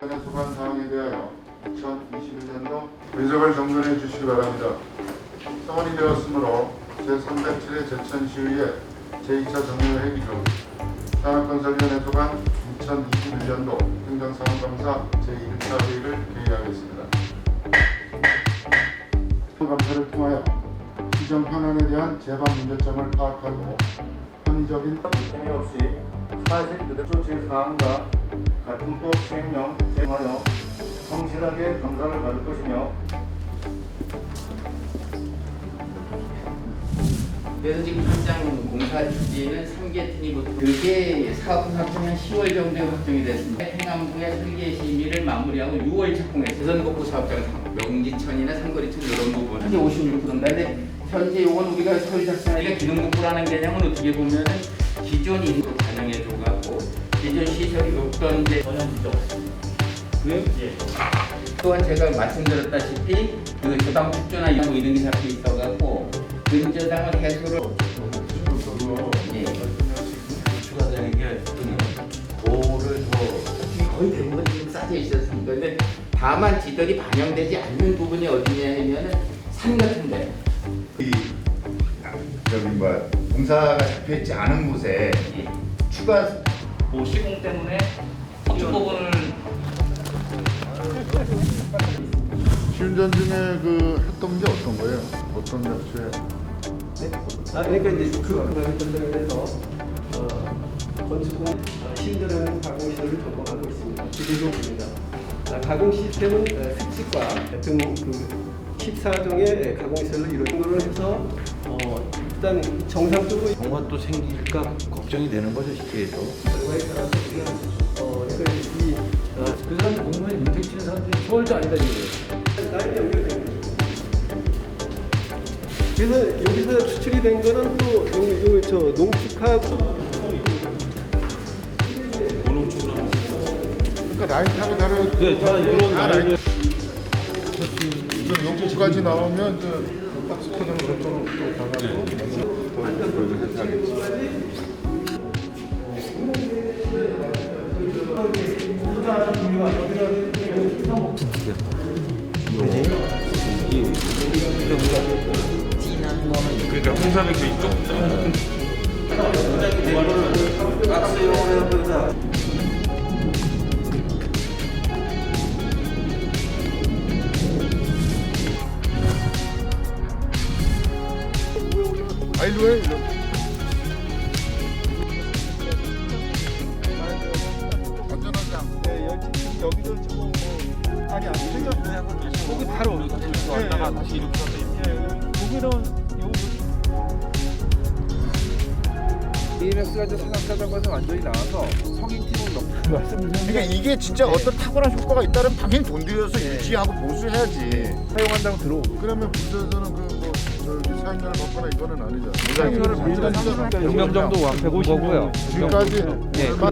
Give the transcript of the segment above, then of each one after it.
관련 소관 사항에 대하여 2021년도 분석을 정돈해 주시기 바랍니다. 성원이 되었으므로 제307회 제천 시의회 제2차 정례회의 중 산업건설위원회 소관 2021년도 행정사무감사 제1차 회의를 개의하겠습니다. 감사를 통하여 시정 현안에 대한 재반 문제점을 파악하고 합리적인 재미없이 그대로 조치 사항과 같은 법 시행령 제하여 성실하게 감사를 받을 것이며 그래서 지금 현장 공사 주지는 3개 팀이부터 그게 사업 확정이 한 10월 정도에 확정이 됐습니다. 행안부의 설계 심의를 마무리하고 6월 착공했어요. 재선복구 사업장 명지천이나 상거리천 이런 부분 현재 56%입니다. 근데 현재 이건 우리가 서울 작성하기가 기능복구라는 개념은 어떻게 보면은 기존 반영해줘갖고 기존 시설이 높던 이제 전혀 그래요? 예. 또한 제가 말씀드렸다시피 그 저당 축조나 이런 거 이런 게 잡혀 있어갖고 근저당을 해소를 예. 추가되는 게 도를 더 거의 대부분 지금 싸져 있었습니다. 근데 다만 지들이 반영되지 않는 부분이 어디냐 하면은 산 같은데 이 저기 뭐 공사가 잡혀 있지 않은 곳에 예. 추가 뭐 시공 때문에 건축 부분을 시운전 중에 그 했던 게 어떤 거예요? 어떤 약초예요? 아, 그러니까 이제 그 그걸 건설해서 어, 건축은 어, 힘들어하는 가공 시설을 도모하고 있습니다. 기대적입니다. 아, 가공 시스템은 어, 습식과 등그 14종의 가공 시설로 이루어진 걸로 해서 어, 일단 정상적으로 병원 또 생길까 걱정이 되는 거죠 쉽게 해서 결과에 따라서 어, 그러니까 이 어, 그 사람 공무원 인택 치는 사람들이 서울도 아니다 이거예요 라인이 거죠. 그래서 여기서 추출이 된 거는 또 요, 요, 저 농축하고. 그러니까 라인 타고 다른 네, 다 이런 라인을 이건 요거까지 나오면 이제 그 박스 터장 저쪽으로 또 가가지고 또 해야겠지. 그러니까 홍사백도 있죠. 아 일로 해 일로. 안전하지 않고. 네, 여기 여기서 지금 뭐 아니 안 생겼어요. 거기 바로 왔다가 다시 이렇게 가서 거기는 EMX가 이제 산악자전거에서 완전히 나와서 성인팀을 넣고 말씀드렸는데 그러니까 이게 진짜 어떤 탁월한 효과가 있다면 당연히 돈 들여서 유지하고 보수해야지. 사용한다고 들어오고 그러면 분전소는 그 뭐 사인료를 받거나 이거는 아니잖아. 사인료를 분전 받거나 시장 명 정도 완 150거고요. 지금까지 예. 얼마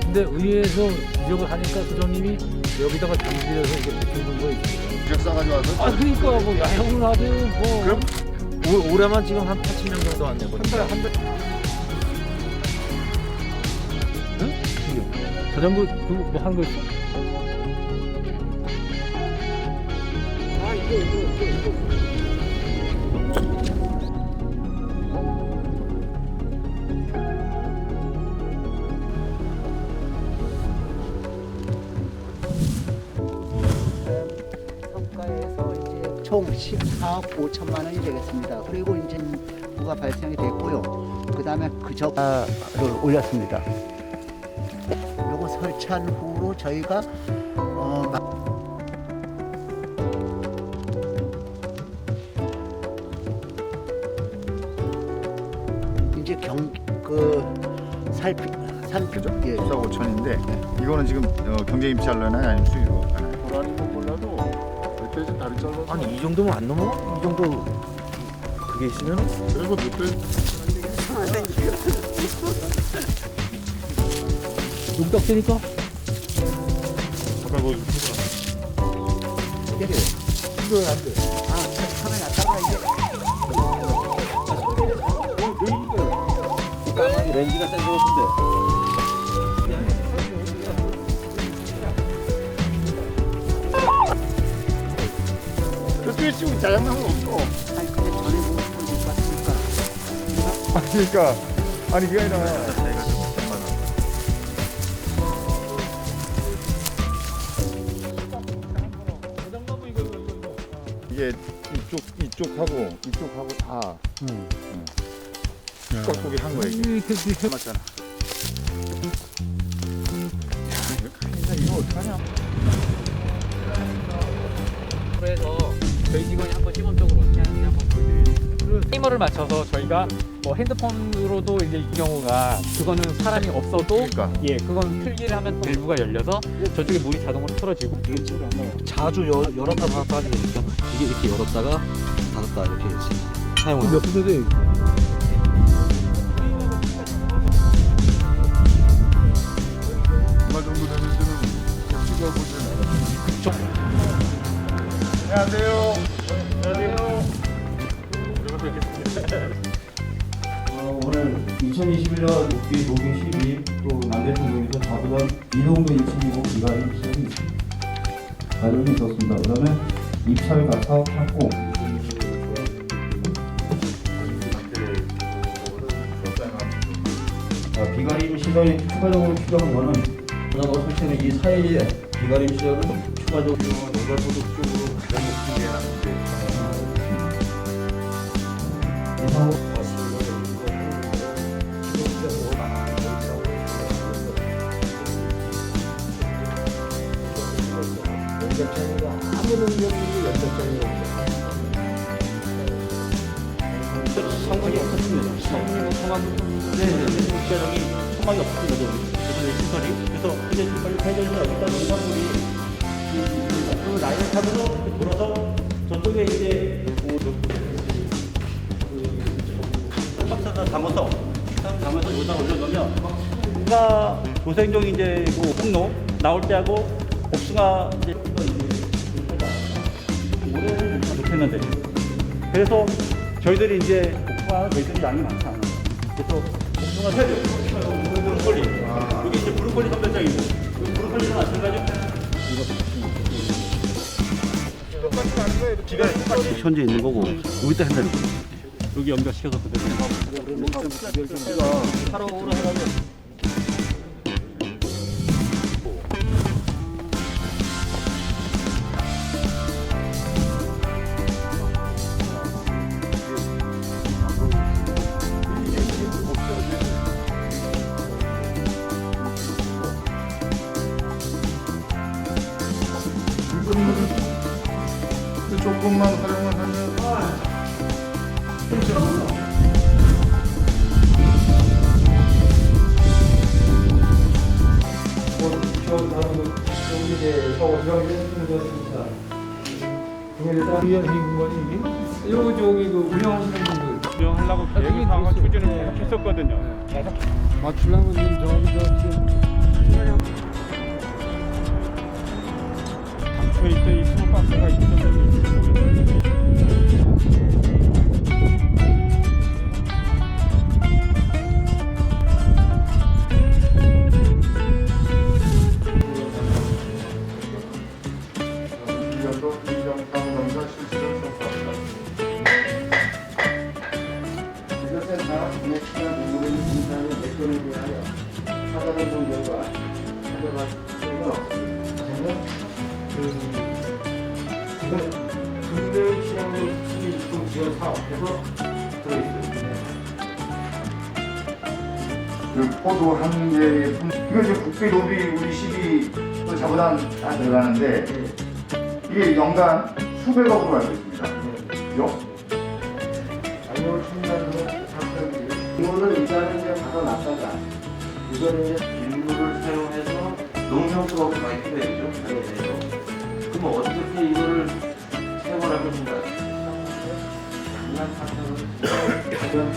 근데 의회에서 지적을 하니까 수장님이 여기다가 담들여서 이게 베끼는 거 있습니다 객 싸가지 와서 아 그러니까 뭐 야영을 하든 뭐 그럼 올, 올해만 지금 한 8천 명 정도 왔네 한 달에 한 달. 응? 자전거 그뭐 하는 거 있어? 총 14억 5천만 원이 되겠습니다. 그리고 이제 부가 발생이 됐고요. 그 다음에 그저가를 올렸습니다. 요거 설치한 후로 저희가 어, 살피 살피죠. 예. 14, 5천인데 이거는 지금 어, 경제 임차하려나 아니면 수익으로 가나요? 건 몰라도 멧돼지 다리 잘라서 아니 이 정도면 안 넘어? 이 정도 그게 있으면 그리고 멧돼지 용딱 되니까 이거 안 돼. 렌즈가 센 것 같은데. 그쪽에 지금 짜장면은 없어. 아니 근데 전에 모습을 못 봤으니까? 아, 그러니까? 아니 그게 아니라. 이게 이쪽 이쪽하고 이쪽하고 다 응. 꺾기 한 거야 이게. 맞잖아. 이거 어떡하냐? 그래서 저희 직원이 한번 시범적으로 어떻게 하는지 한번 보여드릴게요. 타이머를 맞춰서 저희가 뭐 핸드폰으로도 이제 이 경우가 그거는 사람이 없어도 그러니까. 예 그건 틀기를 하면 밸브가 열려서 저쪽에 물이 자동으로 틀어지고 자주 열, 열었다 닫았다 하게 되니까 이게 이렇게 열었다가 닫았다 이렇게 사용을 몇 돼? 찍어보지 안녕하세요. 어, 오늘 2021년 국비 녹음 12, 또 남대통령에서 자부단 이동도 1침이고 기간이 시험이 과정이 있었습니다. 그 다음에 입찰과 사업 확보, 아, 비가림 시설이 추가적으로 필요한 거는 그다음 설치는 이 사이에 비가림 시설을 추가적으로 노자소득 쪽으로 가장 높은 게 하는데 예상 상관이 없었습니다. 상관이 통합 네네네 시설이 통합이 없었습니다. 시설이 그래서 이제 빨리 회전이 어디다 이사물이 그 라인을 타고 돌아서 저쪽에 이제 박스에다 담아서 담아서 여기다 올려놓으면 복숭아 도생종 이제 그 홍로 나올 때하고 복숭아 이제 올해는 못했는데 그래서 저희들이 이제 복숭아 저희들이 양이 많지 않아요. 그래서 복숭아 세종, 현재 있는 거고 여기다 한다는 거. 여기 연결시켜서 그대로 이거 저기 그 운영하시는 분들. 운영하려고 계획을 하고 추진을 했었거든요. 맞추려면 저기 저 지금 당초에 있던 이 스노박스가 있던 지자센터 내시간 공무원 인사의 내건에 대하여 사과를 본 결과 가져갈 필요가 없습니다. 저는 그 지원 사업에서 들어있습니다. 그 포도 한 개의 품- 이거 지금 국비 로비 우리 시비 또 자부단 다 들어가는데 이게 연간 수백억으로 알고 있습니다. 요? 아니요, 충분히 받아놨다가 이거를 이제 일부를 사용해서 농협 수업이 많이 필요해요. 그럼 어떻게 이거를 사용하라고 생각해요? 장난 파트를 주변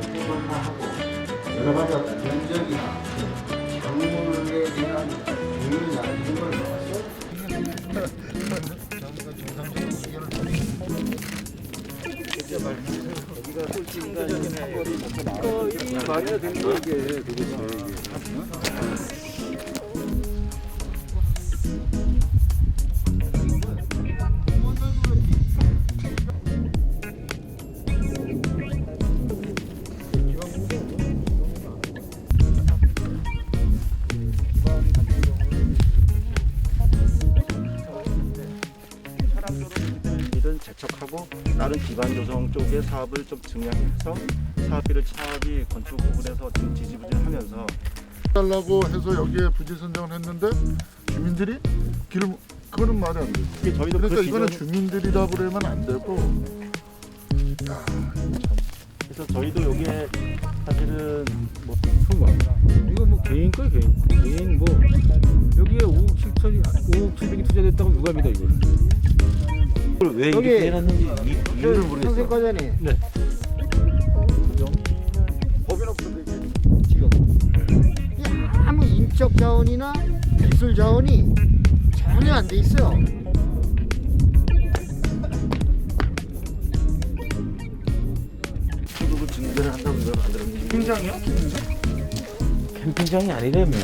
팀을 다 하고 여러 가지 어떤 면적이나 작물에 대한 종류나 이런 걸 여기가 창조적인 사거 리 먹고 나와. 어, 이 말해야 되는 거 이게 도대체 이 든 재척하고 다른 기반 조성 쪽에 사업을 좀 증량해서 사업비를 사업이 건축 부분에서 좀 지지부진하면서 달라고 해서 여기에 부지 선정을 했는데 주민들이 길을 그거는 말이 안 돼. 이게 저희도 그러니까 그 이거는 기존- 주민들이라 그러면 안 되고 그래서 저희도 여기에 사실은 뭐 잠깐만. 이거 뭐 개인 거야 개인. 개인 뭐 여기에 5억 7천이 5억 7백이 투자됐다고 누가 믿어 이걸? 이걸 왜 여기- 이렇게 해놨는지 이, 이유를 모르겠어요. 네. 법인 없어도 이게 이 아무 인적 자원이나 기술 자원이 전혀 안 돼 있어요. 중국을 증대를 한다고 이걸 굉장히요? 캠핑장이 아니라며